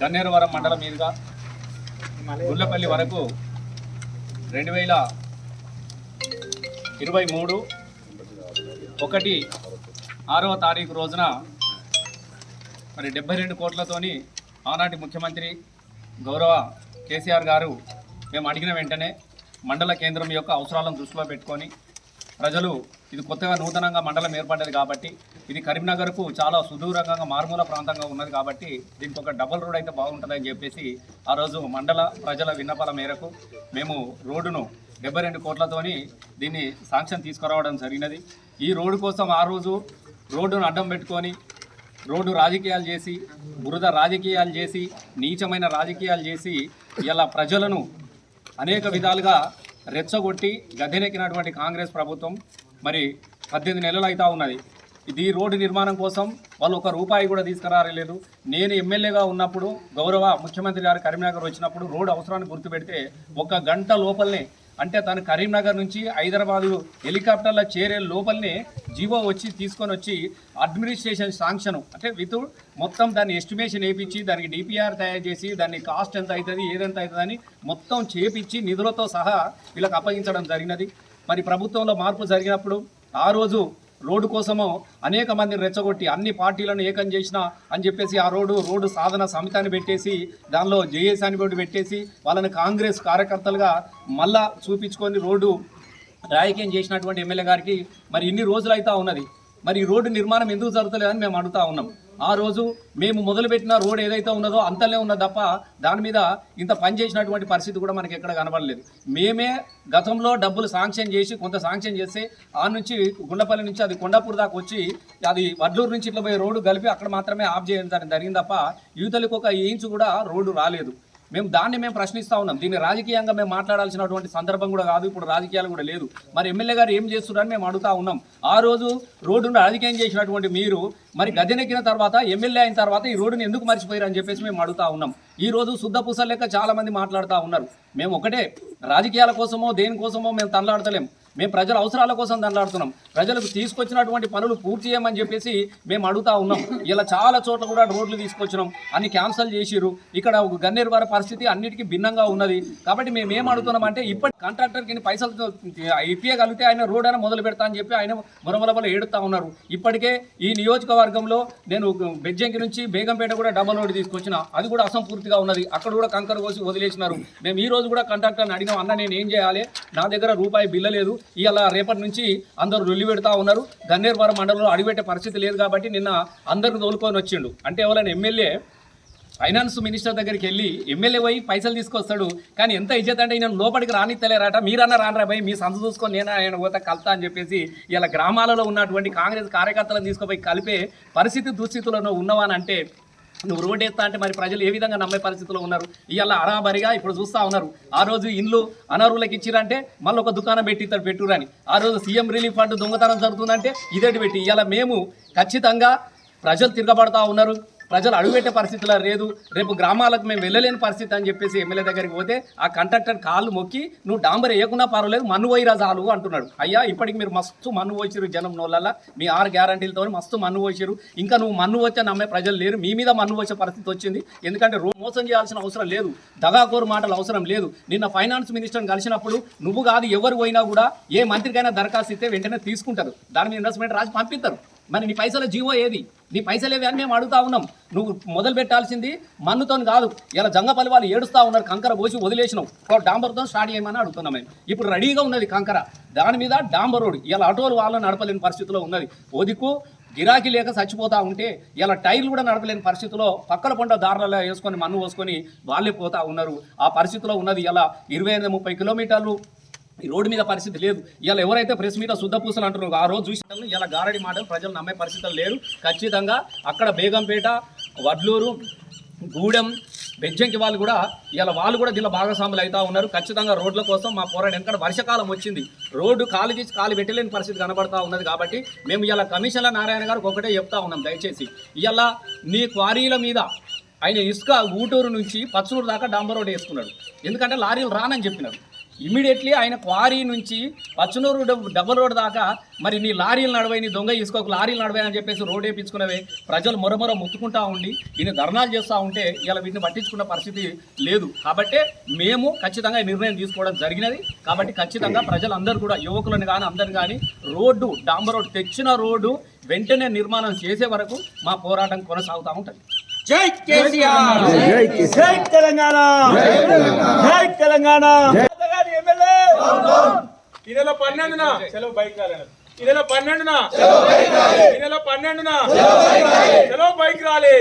గన్నేరువరం మండలం మీదుగా గుళ్ళపల్లి వరకు రెండు వేల ఇరవై మూడు ఒకటి ఆరవ తారీఖు రోజున మరి డెబ్బై రెండు కోట్లతోని ఆనాటి ముఖ్యమంత్రి గౌరవ కేసీఆర్ గారు మేము అడిగిన వెంటనే మండల కేంద్రం యొక్క అవసరాలను దృష్టిలో పెట్టుకొని ప్రజలు ఇది కొత్తగా నూతనంగా మండలం ఏర్పడ్డది కాబట్టి ఇది కరీంనగర్కు చాలా సుదూరంగా మారుమూల ప్రాంతంగా ఉన్నది కాబట్టి దీనికి ఒక డబల్ రోడ్ అయితే బాగుంటుందని చెప్పేసి ఆ రోజు మండల ప్రజల విన్నపాల మేరకు మేము రోడ్డును డెబ్బై రెండు కోట్లతోని దీన్ని శాంక్షన్ తీసుకురావడం జరిగినది. ఈ రోడ్డు కోసం ఆ రోజు రోడ్డును అడ్డం పెట్టుకొని రోడ్డు రాజకీయాలు చేసి బురద రాజకీయాలు చేసి నీచమైన రాజకీయాలు చేసి ఇలా ప్రజలను అనేక విధాలుగా రెచ్చగొట్టి గద్దెనెక్కినటువంటి కాంగ్రెస్ ప్రభుత్వం మరి పద్దెనిమిది నెలలు అవుతా ఉన్నది. ఇది రోడ్డు నిర్మాణం కోసం వాళ్ళు ఒక రూపాయి కూడా తీసుకురాలేదు. నేను ఎమ్మెల్యేగా ఉన్నప్పుడు గౌరవ ముఖ్యమంత్రి గారు కరీంనగర్ వచ్చినప్పుడు రోడ్డు అవసరాన్ని గుర్తుపెడితే ఒక గంట లోపలనే అంటే తను కరీంనగర్ నుంచి హైదరాబాదు హెలికాప్టర్లో చేరే లోపలనే జీవో వచ్చి తీసుకొని వచ్చి అడ్మినిస్ట్రేషన్ శాంక్షన్ అంటే విత్ మొత్తం దాన్ని ఎస్టిమేషన్ వేయించి దానికి డిపిఆర్ తయారు చేసి దాన్ని కాస్ట్ ఎంత అవుతుంది ఏదెంత అవుతుందని మొత్తం చేపించి నిధులతో సహా వీళ్ళకి అప్పగించడం జరిగినది. మరి ప్రభుత్వంలో మార్పు జరిగినప్పుడు ఆ రోజు రోడ్డు కోసము అనేక మందిని రెచ్చగొట్టి అన్ని పార్టీలను ఏకం చేసిన అని చెప్పేసి ఆ రోడ్డు రోడ్డు సాధన సమితాన్ని పెట్టేసి దానిలో జేఏసీ అని బోర్డు పెట్టేసి వాళ్ళని కాంగ్రెస్ కార్యకర్తలుగా మళ్ళా చూపించుకొని రోడ్డు రాజకీయం చేసినటువంటి ఎమ్మెల్యే గారికి మరి ఇన్ని రోజులు అయితే ఉన్నది. మరి ఈ రోడ్డు నిర్మాణం ఎందుకు జరుగుతలేదని మేము అడుగుతా ఉన్నాం. ఆ రోజు మేము మొదలుపెట్టిన రోడ్ ఏదైతే ఉన్నదో అంతలే ఉన్నది తప్ప దాని మీద ఇంత పని చేసినటువంటి పరిస్థితి కూడా మనకి ఎక్కడ కనబడలేదు. మేమే గతంలో డబ్బులు శాంక్షన్ చేసి కొంత శాంక్షన్ చేస్తే ఆ నుంచి గుండపల్లి నుంచి అది కొండాపూర్ దాకా వచ్చి అది వడ్లూరు నుంచి ఇట్లా పోయే రోడ్డు కలిపి అక్కడ మాత్రమే ఆఫ్ చేయడం జరిగింది తప్ప యువతలకు ఒక ఇంచు కూడా రోడ్డు రాలేదు. మేము దాన్ని మేము ప్రశ్నిస్తూ ఉన్నాం. దీన్ని రాజకీయంగా మేము మాట్లాడాల్సినటువంటి సందర్భం కూడా కాదు ఇప్పుడు రాజకీయాలు కూడా లేదు. మరి ఎమ్మెల్యే గారు ఏం చేస్తున్నారని మేము అడుగుతా ఉన్నాం. ఆ రోజు రోడ్డును రాజకీయం చేసినటువంటి మీరు మరి గదినెక్కిన తర్వాత ఎమ్మెల్యే అయిన తర్వాత ఈ రోడ్డుని ఎందుకు మర్చిపోయారు అని చెప్పేసి మేము అడుగుతా ఉన్నాం. ఈ రోజు శుద్ధ పూసల లెక్క చాలామంది మాట్లాడుతూ ఉన్నారు. మేము ఒకటే రాజకీయాల కోసమో దేనికోసమో మేము తనలాడతలేం. మేము ప్రజల అవసరాల కోసం దండలాడుతున్నాం. ప్రజలకు తీసుకొచ్చినటువంటి పనులు పూర్తి చేయమని చెప్పేసి మేము అడుగుతా ఉన్నాం. ఇలా చాలా చోట్ల కూడా రోడ్లు తీసుకొచ్చినాం. అన్ని క్యాన్సల్ చేసిరు ఇక్కడ ఒక గన్నేరు వారి పరిస్థితి అన్నిటికీ భిన్నంగా ఉన్నది. కాబట్టి మేము ఏం అడుగుతున్నాం అంటే ఇప్పటి కాంట్రాక్టర్కి పైసలు ఇప్పించగలిగితే ఆయన రోడ్ అయినా మొదలు పెడతా అని చెప్పి ఆయన మొరమలబల ఏడుతా ఉన్నారు. ఇప్పటికే ఈ నియోజకవర్గంలో నేను బెజ్జంకి నుంచి బేగంపేట కూడా డబల్ రోడ్ తీసుకొచ్చిన. అది కూడా అసంపూర్తిగా ఉన్నది. అక్కడ కూడా కంకర కోసి వదిలేసినారు. మేము ఈ రోజు కూడా కాంట్రాక్టర్ని అడిగినాం అన్న నేను ఏం చేయాలి? నా దగ్గర రూపాయి బిల్లు లేదు. ఇలా రేపటి నుంచి అందరూ రొల్లి పెడతా ఉన్నారు. గన్నేరువరం మండలంలో అడిపెట్టే పరిస్థితి లేదు కాబట్టి నిన్న అందరిని తోలుకొని వచ్చిండు. అంటే ఎవరైనా ఎమ్మెల్యే ఫైనాన్స్ మినిస్టర్ దగ్గరికి వెళ్ళి ఎమ్మెల్యే పోయి పైసలు తీసుకొస్తాడు. కానీ ఎంత ఇజ్జత్ అంటే ఈయన లోపలికి రానిత్తలేరట. మీరన్నా రానరా భయ్ మీ సంత చూసుకొని నేను ఆయన పోతా కలుతా అని చెప్పేసి ఇలా గ్రామాలలో ఉన్నటువంటి కాంగ్రెస్ కార్యకర్తలను తీసుకుపోయి కలిపే పరిస్థితి దుస్థితులను ఉన్నవానంటే నువ్వు రోడ్డేస్తా అంటే మరి ప్రజలు ఏ విధంగా నమ్మే పరిస్థితిలో ఉన్నారు? ఇవాళ అరాబరిగా ఇప్పుడు చూస్తా ఉన్నారు. ఆ రోజు ఇండ్లు అనర్హులకు ఇచ్చిరంటే మళ్ళీ ఒక దుకాణం పెట్టి ఇతడు పెట్టురని. ఆ రోజు సీఎం రిలీఫ్ ఫండ్ దొంగతనం జరుగుతుందంటే ఇదేటి పెట్టి. ఇవాళ మేము ఖచ్చితంగా ప్రజలు తిరగబడతా ఉన్నారు. ప్రజలు అడుగుపెట్టే పరిస్థితిలో లేదు. రేపు గ్రామాలకు మేము వెళ్ళలేని పరిస్థితి అని చెప్పేసి ఎమ్మెల్యే దగ్గరికి పోతే ఆ కంట్రాక్టర్ కాళ్ళు మొక్కి నువ్వు డాంబర్ వేయకుండా పర్వాలేదు మన్ను పోయిరా చాలు అంటున్నాడు. అయ్యా ఇప్పటికి మీరు మస్తు మన్ను పోసిరు జనం నోళ్ళ మీ ఆరు గ్యారంటీలతో మస్తు మన్ను పోసిరు ఇంకా నువ్వు మన్ను వచ్చే నమ్మే ప్రజలు లేరు. మీ మీద మన్ను వచ్చే పరిస్థితి వచ్చింది. ఎందుకంటే రో మోసం చేయాల్సిన అవసరం లేదు. దగాకోరు మాటలు అవసరం లేదు. నిన్న ఫైనాన్స్ మినిస్టర్ని కలిసినప్పుడు నువ్వు కాదు ఎవరు పోయినా కూడా ఏ మంత్రికైనా దరఖాస్తు ఇస్తే వెంటనే తీసుకుంటారు. దాని మీద ఇన్వెస్ట్మెంట్ రాసి పంపిస్తారు. మరి నీ పైసల జీవో ఏది? నీ పైసలు ఏవి అని మేము అడుగుతా ఉన్నాం. నువ్వు మొదలు పెట్టాల్సింది మన్నుతో కాదు. ఇలా జంగపల్లి వాళ్ళు ఏడుస్తా ఉన్నారు. కంకర పోసి వదిలేసినావు. ఒక డాంబర్తో స్టార్ట్ చేయమని అడుగుతున్నాం మేము. ఇప్పుడు రెడీగా ఉన్నది కంకర. దాని మీద డాంబర్ రోడ్. ఇలా ఆటోలు వాళ్ళు నడపలేని పరిస్థితిలో ఉన్నది. ఓదికు గిరాకీ లేక చచ్చిపోతా ఉంటే ఇలా టైర్లు కూడా నడపలేని పరిస్థితిలో పక్కల పంట దారులలో వేసుకొని మన్ను పోసుకొని వాళ్ళే పోతా ఉన్నారు. ఆ పరిస్థితిలో ఉన్నది ఇలా ఇరవై ఎనిమిది ముప్పై కిలోమీటర్లు ఈ రోడ్డు మీద పరిస్థితి లేదు. ఇలా ఎవరైతే ప్రెస్ మీద శుద్ధ పూసలు అంటున్నారు ఆ రోజు చూసిన ఇలా గారడి మాటలు ప్రజలు నమ్మే పరిస్థితులు లేరు. ఖచ్చితంగా అక్కడ బేగంపేట వడ్లూరు గూడెం బెజ్జంకి వాళ్ళు కూడా ఇలా వాళ్ళు కూడా దీనిలో భాగస్వాములు అవుతా ఉన్నారు. ఖచ్చితంగా రోడ్ల కోసం మా పోరాటం ఎందుకంటే వర్షకాలం వచ్చింది. రోడ్డు కాలు తీసి కాలు పెట్టలేని పరిస్థితి కనబడతా ఉన్నది కాబట్టి మేము ఇలా కమిషన్ల నారాయణ గారికి ఒకటే చెప్తా ఉన్నాం దయచేసి. ఇలా నీ క్వారీల మీద ఆయన ఇసుక ఊటూరు నుంచి పచ్చూరు దాకా డాంబర్ రోడ్ వేసుకున్నాడు. ఎందుకంటే లారీలు రానని చెప్పినారు. ఇమీడియట్లీ ఆయన క్వారీ నుంచి పచ్చనూరు డబ్- డబల్ రోడ్ దాకా మరి నీ లారీలు నడవై నీ దొంగ ఇసుకోకు లారీలు నడవై అని చెప్పేసి రోడ్ వేయించుకున్నవే ప్రజలు మొరమొర ముత్తుకుంటా ఉండి ఈయన ధర్నాలు చేస్తూ ఉంటే ఇలా వీటిని పట్టించుకున్న పరిస్థితి లేదు. కాబట్టి మేము ఖచ్చితంగా ఈ నిర్ణయం తీసుకోవడం జరిగినది. కాబట్టి ఖచ్చితంగా ప్రజలందరూ కూడా యువకులను కానీ అందరు కానీ రోడ్డు డాంబర్ రోడ్ తెచ్చిన రోడ్డు వెంటనే నిర్మాణం చేసే వరకు మా పోరాటం కొనసాగుతూ ఉంటుంది. జై కేసీఆర్! జై తెలంగాణ! జై తెలంగాణ! నెల పన్నెండున? సెలవు బైక్ రాలేదు ఈ నెల పన్నెండున? ఈ నెల పన్నెండున? సెలవు బైక్ రాలి.